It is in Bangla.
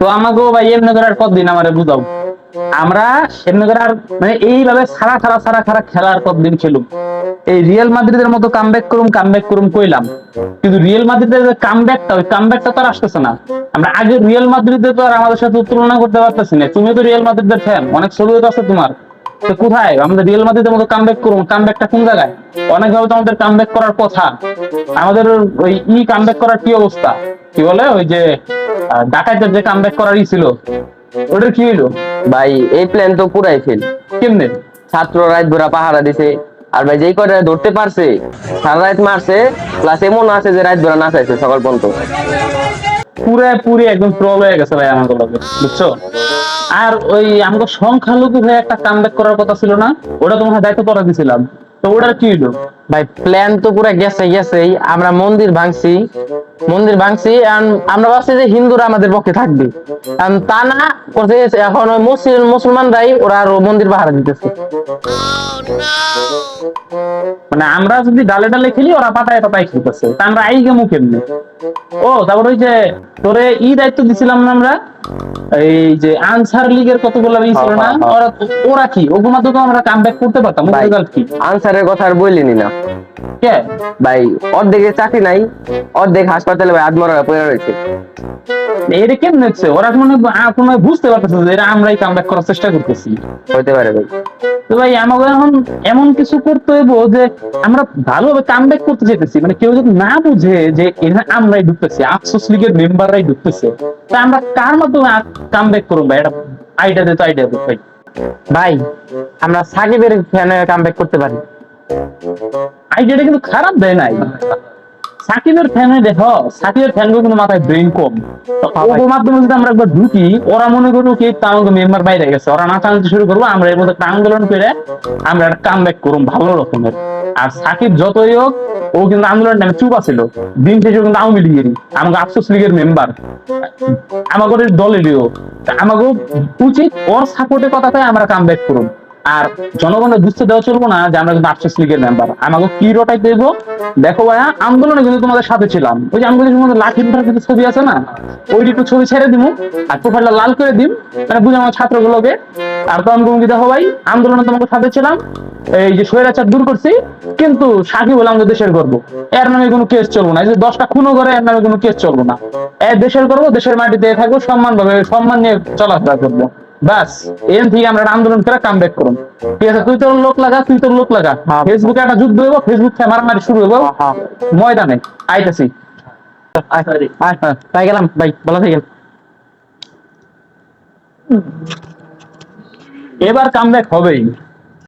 তো আমাকেও ভাই এমনি আর কতদিন আমারে বুঝাও? আমরা এমনি আর মানে এইভাবে সারা সারা সারা সারা খেলার কতদিন খেলুম? এই রিয়েল মাদ্রিদের মতো কামব্যাক করুম কামব্যাক করুম কইলাম। কিন্তু রিয়েল মাদ্রিদের যে কামব্যাকটা ওই কাম কামব্যাকটা তো আর আসতেছে না। আমরা আগে রিয়েল মাদ্রিদে তো আর আমাদের সাথে তুলনা করতে পারতেছি না। তুমিও তো রিয়েল মাদ্রিদের ফ্যান অনেক ছবিও তো আছে তোমার। তো কোথায়? আমাদের রিয়েল মাদ্রিদের মতো কামব্যাক করুম কামব্যাকটা কোন জায়গায়? অনেক ভাবে তো আমাদের কামব্যাক করার কথা। আমাদের ওই ই কামব্যাক করার কি অবস্থা? কি বলে? ওই যে ডাকাইতের যে কামব্যাক করারই ছিল। ওটার কি হইল? ভাই এই প্ল্যান তো পুরাই ফেল কেমনে? ছাত্র রাত ভরা পাহারা দিছে। আর ভাই যেই কটা ধরতে পারছে সারা রাত মারছে প্লাস এমন আছে যে রাত ভরা নাচাইছে সকাল পর্যন্ত। পুরে পুরি একদম প্রবল হয়ে গেছে ভাই লগে বুঝছ? আর ওই আমাকে সংখ্যালঘু হয়ে একটা কামব্যাক করার কথা ছিল না? ওটা তোমার দায়িত্ব করা দিছিলাম। তো ওটার কি হইল? ভাই প্ল্যান তো পুরো গেছে গেছেই। আমরা মন্দির ভাঙছি। মন্দির ভাঙছি আমরা ভাবছি যে হিন্দুরা আমাদের পক্ষে থাকবে। তা না করছে এখন ওই মুসলিম মুসলমানরাই ওরা আরও মন্দির পাহারা দিতেছে। মানে আমরা যদি ডালে ডালে খেলি ওরা পাতায় পাতায় খেলতেছে। তা আমরা আই গেমু কেমনে ও তারপর ওই যে তোরে ই দায়িত্ব দিছিলাম না আমরা? এই যে আনসার লীগের কতগুলো ই ছিল না? হ্যাঁ, হ্যাঁ। ওরা ওরা কি? ওগুলো মাধ্যমে তো আমরা কামব্যাক করতে পারতাম। রেজাল্ট কি? আনসারের কথা আর বলিনি না। কে? ভাই অর্ধেকের চাকরি নাই অর্ধেক হাসপাতালে ভাই আদমরা পড়ে রয়েছে। এটা কেমন হচ্ছে? ওরা মনে কোনো বুঝতে পারতেছে যে এটা আমরাই কামব্যাক করার চেষ্টা করতেছি। হইতে পারে ভাই। তো ভাই আমাকে এখন এমন কিছু করতে হইব যে আমরা ভালোভাবে কামব্যাক করতে যেতেছি। মানে কেউ যদি না বুঝে যে এখানে আমরাই ঢুকতেছি আফসোস লীগের মেম্বাররাই ঢুকতেছে তা আমরা কার মাধ্যমে কামব্যাক করব? ভাই এটা আইডিয়া দে তো আইডিয়া দে ভাই। ভাই আমরা সাকিবের ফ্যানে কামব্যাক করতে পারি। আইডিয়াটা কিন্তু খারাপ দেয় নাই। সাকিবের ফ্যানে দেখো সাকিবের ফ্যান কিন্তু মাথায় ব্রেন কম। ওর মাধ্যমে যদি আমরা একবার ঢুকি ওরা মনে করব কি তাহলে মেম্বার বাইরে গেছে। ওরা নাচানাচি শুরু করব আমরা এর মধ্যে একটা আন্দোলন করে আমরা একটা কাম ব্যাক করুম ভালো রকমের। আর সাকিব যতই হোক ও কিন্তু আন্দোলন নামে চুপ আছিল। দিন শেষে কিন্তু আওয়ামী লীগেরই আমাকে আফসোস লীগের মেম্বার আমাদের দলেরও আমাকে উচিত ওর সাপোর্টের কথাটাই আমরা কাম ব্যাক করুন। আর জনগণের বুঝতে দেওয়া চলবো না যে আমরা কিন্তু আফসোস লীগের মেম্বার আমাকে কি রটাই দেবো? দেখো ভাইয়া, আন্দোলনে কিন্তু তোমাদের সাথে ছিলাম। ওই যে আমাদের তোমাদের লাঠি উঠার কিন্তু ছবি আছে না? ওইটি একটু ছবি ছেড়ে দিমু আর প্রোফাইলটা লাল করে দিম। মানে বুঝে আমার ছাত্রগুলোকে। আর তখন তুমি দেখো ভাই, আন্দোলনে তোমাকে সাথে ছিলাম। এই যে স্বৈরাচার দূর করছি, কিন্তু সাকিব হলো আমাদের দেশের গর্ব, এর নামে কোনো কেস চলবো না। এই যে দশটা খুনও করে, এর নামে কোনো কেস চলবো না। এ দেশের গর্ব, দেশের মাটিতে থাকব সম্মান পাবে সম্মান নিয়ে চলাফেরা করব। ব্যাস এখান থেকে আমরা আন্দোলন করে কাম ব্যাক করুন। ঠিক আছে তুই তোর লোক লাগা তুই তোর লোক লাগা। ফেসবুকে একটা যুদ্ধ হইব ফেসবুক থেকে মারামারি শুরু হইব। ময়দানে আইতাছি। তাই গেলাম ভাই ভালো থাকেন। এবার কাম ব্যাক হবেই।